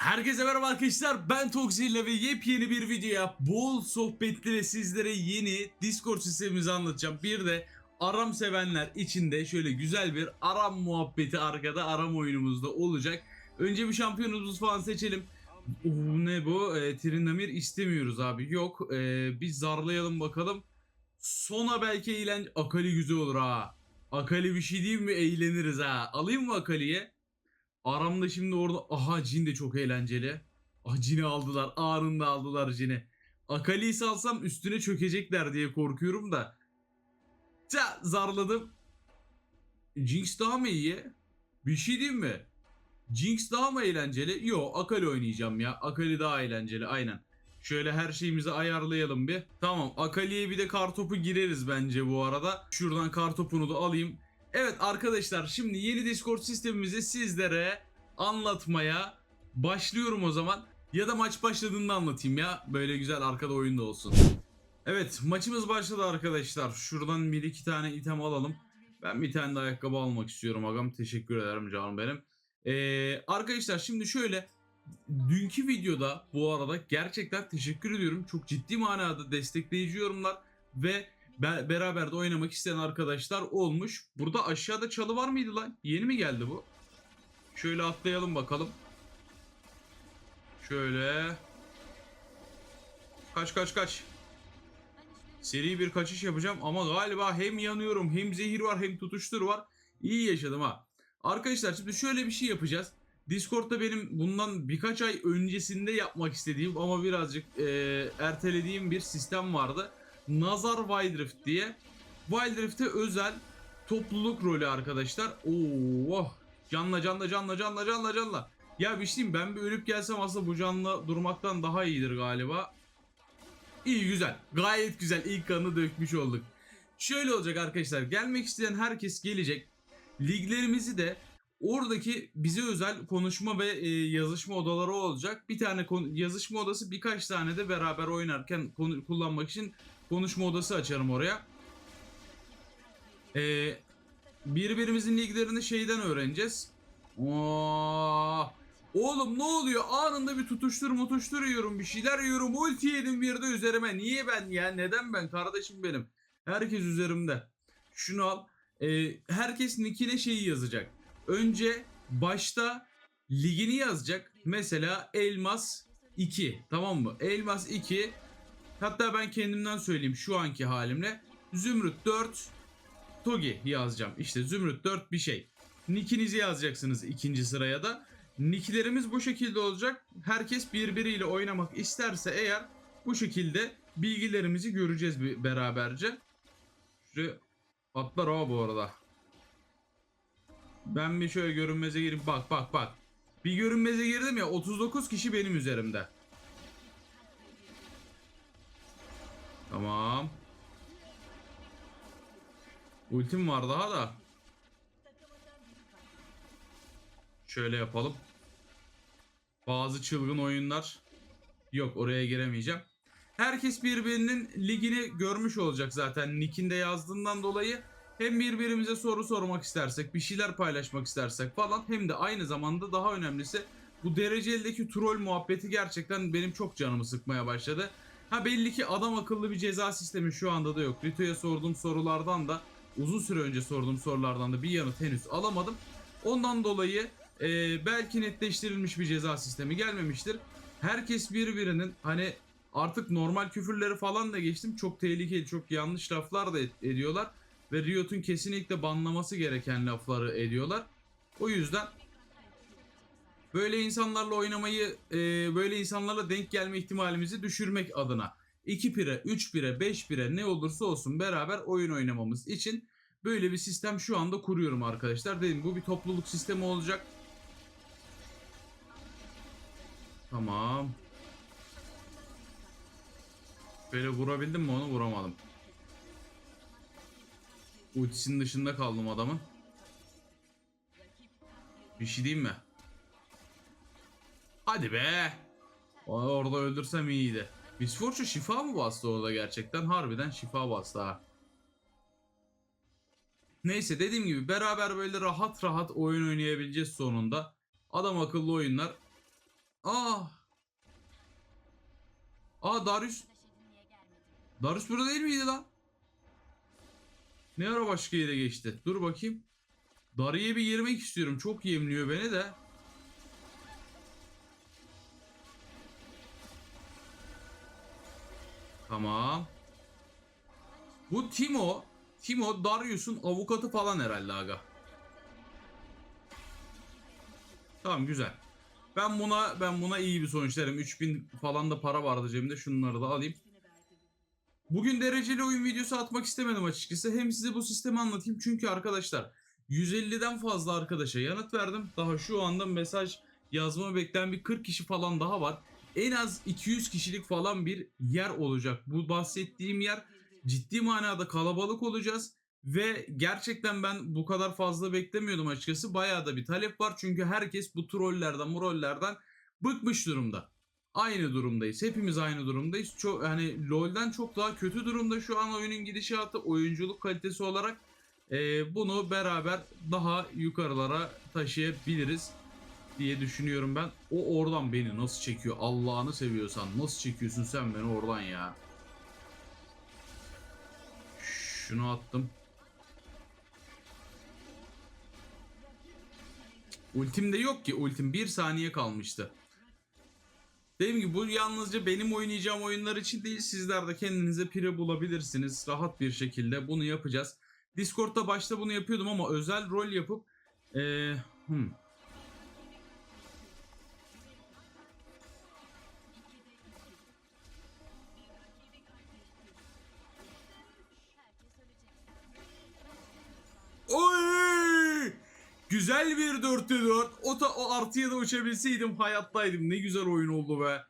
Herkese merhaba arkadaşlar ben Toxilla ve yepyeni bir videoya bol sohbetli ve sizlere yeni Discord sistemimizi anlatacağım. Bir de aram sevenler için de şöyle güzel bir aram muhabbeti arkada aram oyunumuzda olacak. Önce bir şampiyonumuzu falan seçelim. Oo, ne bu? E, Trinamir istemiyoruz abi. Yok. E, bir zarlayalım bakalım. Sona belki eğlen... Akali güzel olur ha. Akali bir şey değil mi? Eğleniriz ha. Alayım mı Akali'ye? Aramda şimdi orada aha Jin de çok eğlenceli. Ah Jin'i aldılar. Anında aldılar Jin'i. Akali'yi salsam üstüne çökecekler diye korkuyorum da. Ça zarladım. Jinx daha mı iyi? Bir şey diyeyim mi? Jinx daha mı eğlenceli? Yo Akali oynayacağım ya. Akali daha eğlenceli aynen. Şöyle her şeyimizi ayarlayalım bir. Tamam Akali'ye bir de kartopu gireriz bence bu arada. Şuradan kartopunu da alayım. Evet arkadaşlar şimdi yeni Discord sistemimizi sizlere anlatmaya başlıyorum o zaman. Ya da maç başladığında anlatayım ya. Böyle güzel arkada oyunda olsun. Evet maçımız başladı arkadaşlar. Şuradan bir iki tane item alalım. Ben bir tane de ayakkabı almak istiyorum agam. Teşekkür ederim canım benim. Ee, arkadaşlar şimdi şöyle dünkü videoda bu arada gerçekten teşekkür ediyorum. Çok ciddi manada destekleyici yorumlar ve be- beraber de oynamak isteyen arkadaşlar olmuş. Burada aşağıda çalı var mıydı lan? Yeni mi geldi bu? Şöyle atlayalım bakalım. Şöyle. Kaç kaç kaç. Seri bir kaçış yapacağım ama galiba hem yanıyorum hem zehir var hem tutuştur var. İyi yaşadım ha. Arkadaşlar şimdi şöyle bir şey yapacağız. Discord'da benim bundan birkaç ay öncesinde yapmak istediğim ama birazcık e, ertelediğim bir sistem vardı. Nazar Wildrift diye. Wildrift'e özel topluluk rolü arkadaşlar. Oo, canla canla canla canla canla canla. Ya bir şey diyeyim, ben bir ölüp gelsem aslında bu canla durmaktan daha iyidir galiba. İyi güzel. Gayet güzel. İlk kanı dökmüş olduk. Şöyle olacak arkadaşlar. Gelmek isteyen herkes gelecek. Liglerimizi de oradaki bize özel konuşma ve e, yazışma odaları olacak. Bir tane yazışma odası birkaç tane de beraber oynarken kullanmak için konuşma odası açarım oraya. Ee, birbirimizin liglerini şeyden öğreneceğiz. Oo, oğlum ne oluyor? Anında bir tutuştur mutuştur yiyorum. Bir şeyler yiyorum. Ulti yedim bir de üzerime. Niye ben ya? Neden ben? Kardeşim benim. Herkes üzerimde. Şunu al. Ee, herkes nickine şeyi yazacak. Önce başta ligini yazacak. Mesela Elmas 2. Tamam mı? Elmas 2. Hatta ben kendimden söyleyeyim şu anki halimle. Zümrüt 4 Togi yazacağım. İşte Zümrüt 4 bir şey. Nickinizi yazacaksınız ikinci sıraya da. Nicklerimiz bu şekilde olacak. Herkes birbiriyle oynamak isterse eğer bu şekilde bilgilerimizi göreceğiz bir- beraberce. Şuraya atlar o bu arada. Ben bir şöyle görünmeze gireyim. Bak bak bak. Bir görünmeze girdim ya 39 kişi benim üzerimde. Tamam. Ultim var daha da. Şöyle yapalım. Bazı çılgın oyunlar. Yok oraya giremeyeceğim. Herkes birbirinin ligini görmüş olacak zaten nickinde yazdığından dolayı. Hem birbirimize soru sormak istersek, bir şeyler paylaşmak istersek falan hem de aynı zamanda daha önemlisi bu derecelideki troll muhabbeti gerçekten benim çok canımı sıkmaya başladı. Ha belli ki adam akıllı bir ceza sistemi şu anda da yok. Rito'ya sorduğum sorulardan da uzun süre önce sorduğum sorulardan da bir yanıt henüz alamadım. Ondan dolayı e, belki netleştirilmiş bir ceza sistemi gelmemiştir. Herkes birbirinin hani artık normal küfürleri falan da geçtim. Çok tehlikeli, çok yanlış laflar da ed- ediyorlar. Ve Riot'un kesinlikle banlaması gereken lafları ediyorlar. O yüzden böyle insanlarla oynamayı, e, böyle insanlarla denk gelme ihtimalimizi düşürmek adına 2 pire, 3 pire, 5 pire ne olursa olsun beraber oyun oynamamız için böyle bir sistem şu anda kuruyorum arkadaşlar. Dedim bu bir topluluk sistemi olacak. Tamam. Böyle vurabildim mi onu vuramadım. Ultisinin dışında kaldım adamın. Bir şey diyeyim mi? Hadi be. Onu orada öldürsem iyiydi. Miss Fortune şifa mı bastı orada gerçekten? Harbiden şifa bastı ha. Neyse dediğim gibi beraber böyle rahat rahat oyun oynayabileceğiz sonunda. Adam akıllı oyunlar. Aa Aa Darius. Darius burada değil miydi lan? Ne ara başka yere geçti? Dur bakayım. Darius'e bir girmek istiyorum. Çok yemliyor beni de. Tamam. Bu Timo. Timo Darius'un avukatı falan herhalde aga. Tamam güzel. Ben buna ben buna iyi bir sonuç derim. 3000 falan da para vardı cebimde. Şunları da alayım. Bugün dereceli oyun videosu atmak istemedim açıkçası. Hem size bu sistemi anlatayım. Çünkü arkadaşlar 150'den fazla arkadaşa yanıt verdim. Daha şu anda mesaj yazmamı bekleyen bir 40 kişi falan daha var. En az 200 kişilik falan bir yer olacak. Bu bahsettiğim yer ciddi manada kalabalık olacağız. Ve gerçekten ben bu kadar fazla beklemiyordum açıkçası. Bayağı da bir talep var. Çünkü herkes bu trollerden, murollerden bıkmış durumda. Aynı durumdayız. Hepimiz aynı durumdayız. Çok hani LoL'den çok daha kötü durumda şu an oyunun gidişatı, oyunculuk kalitesi olarak. Ee, bunu beraber daha yukarılara taşıyabiliriz diye düşünüyorum ben. O oradan beni nasıl çekiyor? Allah'ını seviyorsan nasıl çekiyorsun sen beni oradan ya? Şunu attım. Ultim de yok ki. Ultim bir saniye kalmıştı. Dediğim gibi bu yalnızca benim oynayacağım oyunlar için değil. Sizler de kendinize pire bulabilirsiniz. Rahat bir şekilde bunu yapacağız. Discord'da başta bunu yapıyordum ama özel rol yapıp ee, hmm. Güzel bir 4'te 4. O, da, o artıya da uçabilseydim hayattaydım. Ne güzel oyun oldu be.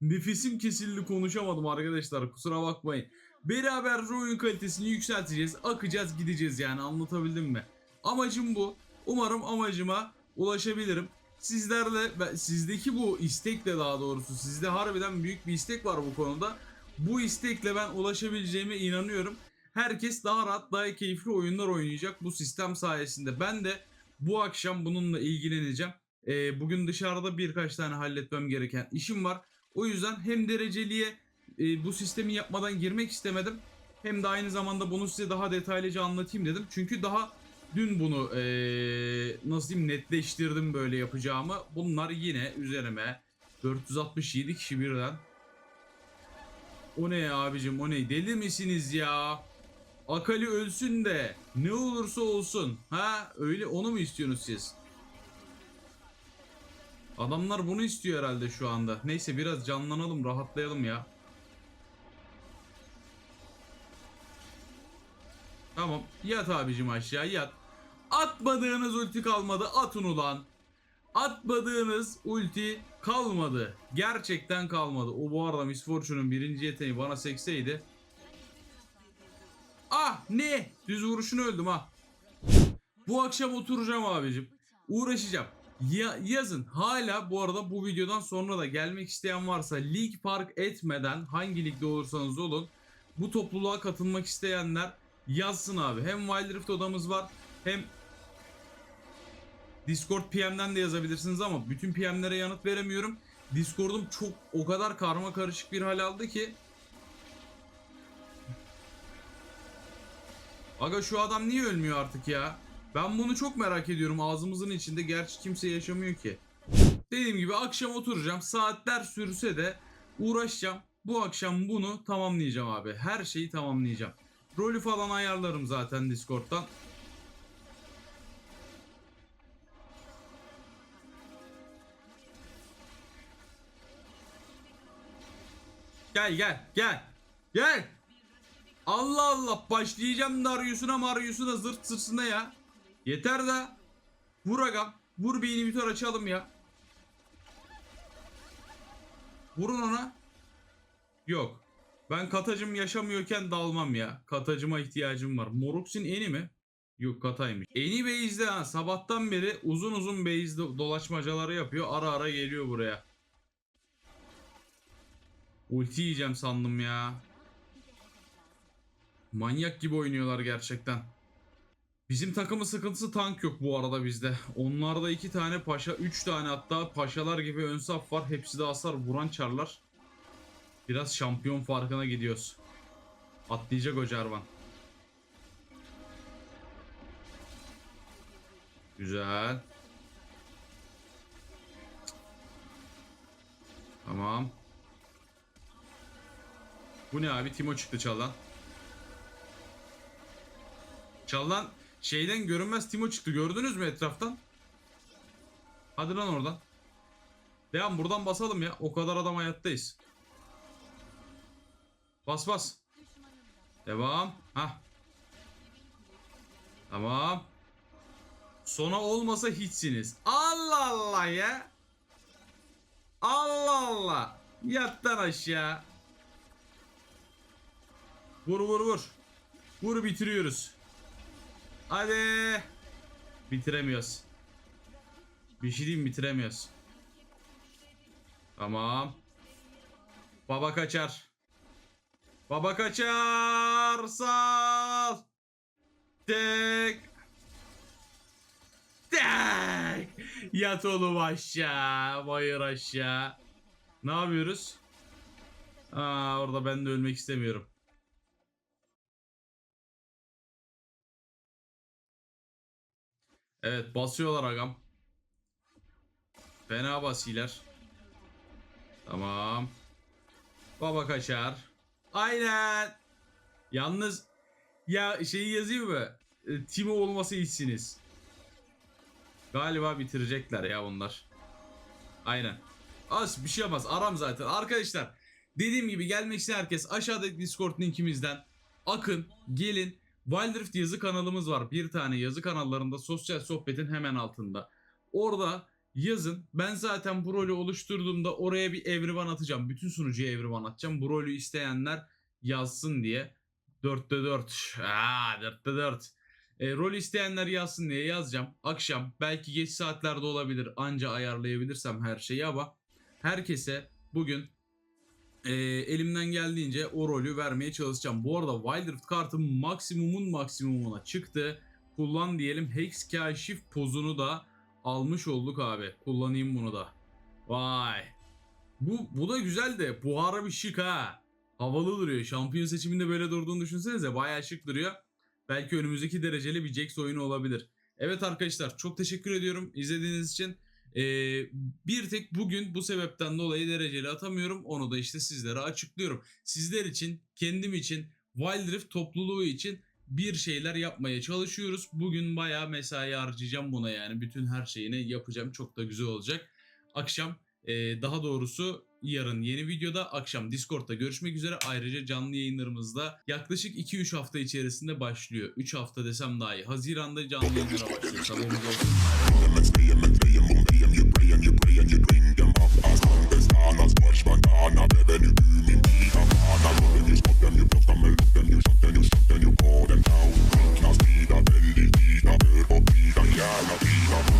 Nefesim kesildi konuşamadım arkadaşlar kusura bakmayın. Beraber oyun kalitesini yükselteceğiz. Akacağız gideceğiz yani anlatabildim mi? Amacım bu. Umarım amacıma ulaşabilirim. Sizlerle sizdeki bu istekle daha doğrusu sizde harbiden büyük bir istek var bu konuda. Bu istekle ben ulaşabileceğime inanıyorum. Herkes daha rahat daha keyifli oyunlar oynayacak bu sistem sayesinde. Ben de bu akşam bununla ilgileneceğim. Ee, bugün dışarıda birkaç tane halletmem gereken işim var. O yüzden hem dereceliye e, bu sistemi yapmadan girmek istemedim. Hem de aynı zamanda bunu size daha detaylıca anlatayım dedim. Çünkü daha dün bunu e, nasıl diyeyim netleştirdim böyle yapacağımı. Bunlar yine üzerime 467 kişi birden. O ne abicim o ne deli misiniz ya? Akali ölsün de ne olursa olsun. Ha öyle onu mu istiyorsunuz siz? Adamlar bunu istiyor herhalde şu anda. Neyse biraz canlanalım, rahatlayalım ya. Tamam. Yat abicim aşağı yat. Atmadığınız ulti kalmadı. Atın ulan. Atmadığınız ulti kalmadı. Gerçekten kalmadı. O bu arada Miss Fortune'un birinci yeteneği bana sekseydi. Ne? Düz vuruşunu öldüm ha. Bu akşam oturacağım abicim. Uğraşacağım. Ya, yazın hala bu arada bu videodan sonra da gelmek isteyen varsa lig fark etmeden hangi ligde olursanız olun bu topluluğa katılmak isteyenler yazsın abi. Hem Wild Rift odamız var hem Discord PM'den de yazabilirsiniz ama bütün PM'lere yanıt veremiyorum. Discord'um çok o kadar karma karışık bir hal aldı ki Aga şu adam niye ölmüyor artık ya? Ben bunu çok merak ediyorum ağzımızın içinde. Gerçi kimse yaşamıyor ki. Dediğim gibi akşam oturacağım. Saatler sürse de uğraşacağım. Bu akşam bunu tamamlayacağım abi. Her şeyi tamamlayacağım. Rolü falan ayarlarım zaten Discord'dan. Gel gel gel. Gel. Allah Allah başlayacağım Darius'una Marius'una zırt zırtsına ya. Yeter da. Vur agam. Vur bir inhibitor açalım ya. Vurun ona. Yok. Ben katacım yaşamıyorken dalmam ya. Katacıma ihtiyacım var. Morux'in eni mi? Yok kataymış. Eni base'de ha. Sabahtan beri uzun uzun base'de dolaşmacaları yapıyor. Ara ara geliyor buraya. Ulti yiyeceğim sandım ya. Manyak gibi oynuyorlar gerçekten. Bizim takımın sıkıntısı tank yok bu arada bizde. Onlarda iki tane paşa, üç tane hatta paşalar gibi ön saf var. Hepsi de hasar vuran çarlar. Biraz şampiyon farkına gidiyoruz. Atlayacak o Jarvan. Güzel. Tamam. Bu ne abi? Timo çıktı Çaldan. Çaldan şeyden görünmez Timo çıktı. Gördünüz mü etraftan? Hadi lan oradan. Devam buradan basalım ya. O kadar adam hayattayız. Bas bas. Devam. Hah. Tamam. Sona olmasa hiçsiniz. Allah Allah ya. Allah Allah. Yattan aşağı. Vur vur vur. Vur bitiriyoruz. Hadi. Bitiremiyoruz. Bir şey diyeyim mi? bitiremiyoruz. Tamam. Baba kaçar. Baba kaçar. Sal. Tek. Tek. Yat oğlum aşağı. Bayır aşağı. Ne yapıyoruz? Aa, orada ben de ölmek istemiyorum. Evet basıyorlar agam. Fena basiler. Tamam. Baba kaçar. Aynen. Yalnız ya şeyi yazayım mı? E, Timo olması iyisiniz. Galiba bitirecekler ya bunlar. Aynen. Az bir şey olmaz. Aram zaten. Arkadaşlar dediğim gibi gelmek isteyen herkes aşağıdaki Discord linkimizden akın, gelin. Wildrift yazı kanalımız var. Bir tane yazı kanallarında sosyal sohbetin hemen altında. Orada yazın. Ben zaten bu rolü oluşturduğumda oraya bir evrivan atacağım. Bütün sunucuya evrivan atacağım. Bu rolü isteyenler yazsın diye. 4'te 4. Aa 4'te 4. E, rol isteyenler yazsın diye yazacağım. Akşam belki geç saatlerde olabilir. Anca ayarlayabilirsem her şeyi ama herkese bugün e, elimden geldiğince o rolü vermeye çalışacağım. Bu arada Wild Rift kartı maksimumun maksimumuna çıktı. Kullan diyelim Hex Kaşif pozunu da almış olduk abi. Kullanayım bunu da. Vay. Bu, bu da güzel de buhara bir şık ha. Havalı duruyor. Şampiyon seçiminde böyle durduğunu düşünsenize. Bayağı şık duruyor. Belki önümüzdeki dereceli bir Jax oyunu olabilir. Evet arkadaşlar çok teşekkür ediyorum izlediğiniz için. Ee, bir tek bugün bu sebepten dolayı dereceli atamıyorum. Onu da işte sizlere açıklıyorum. Sizler için, kendim için, Wild Rift topluluğu için bir şeyler yapmaya çalışıyoruz. Bugün bayağı mesai harcayacağım buna yani. Bütün her şeyini yapacağım. Çok da güzel olacak. Akşam e, daha doğrusu yarın yeni videoda akşam Discord'da görüşmek üzere. Ayrıca canlı yayınlarımızda yaklaşık 2-3 hafta içerisinde başlıyor. 3 hafta desem daha iyi. Haziran'da canlı yayınlara başlıyor. Haberiniz olsun. you pray and you pray and you drink them up as long as Ghana's Dutch bandana, baby.